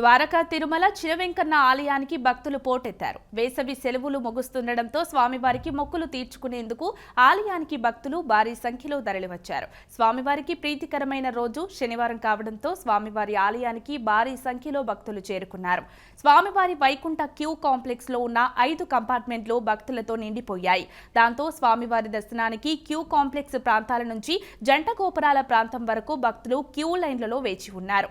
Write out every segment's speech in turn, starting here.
ద్వారకా తిరుమల చిరవెంకన్న ఆలయానికి భక్తులు పోటెత్తారు. వేసవి సెలవులు ముగుస్తుండటంతో స్వామివారికి మొక్కులు తీర్చుకునేందుకు ఆలయానికి భక్తులు భారీ సంఖ్యలో తరలివచ్చారు. స్వామివారికి ప్రీతికరమైన రోజు శనివారం కావడంతో స్వామివారి ఆలయానికి భారీ సంఖ్యలో భక్తులు చేరుకున్నారు. స్వామివారి వైకుంఠ క్యూ కాంప్లెక్స్లో ఉన్న ఐదు కంపార్ట్మెంట్లు భక్తులతో నిండిపోయాయి. దాంతో స్వామివారి దర్శనానికి క్యూ కాంప్లెక్స్ ప్రాంతాల నుంచి జంట గోపురాల ప్రాంతం వరకు భక్తులు క్యూ లైన్లలో వేచి ఉన్నారు.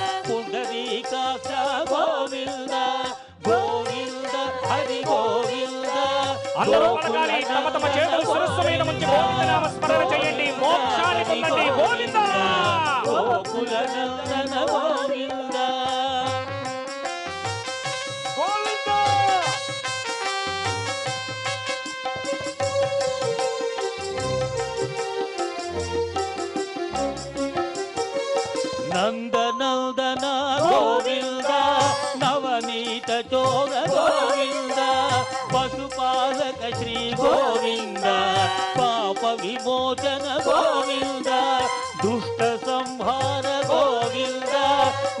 అందరూ పలకాలి. తమ తమ చేతులు శిరస్సు మీద ఉంచి గోవిందనామ స్మరణ చేయండి. మోక్షాన్ని పొందండి. గోవింద! గోవింద! గోవింద! నందనందన గోవింద! నవనీత చోర గోవింద! పశుపాలక శ్రీ గోవింద పాప విమోచన గోవింద దుష్ట సంహార గోవింద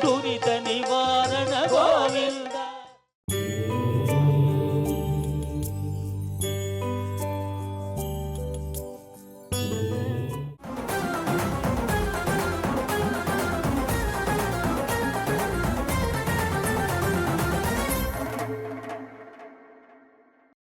దురిత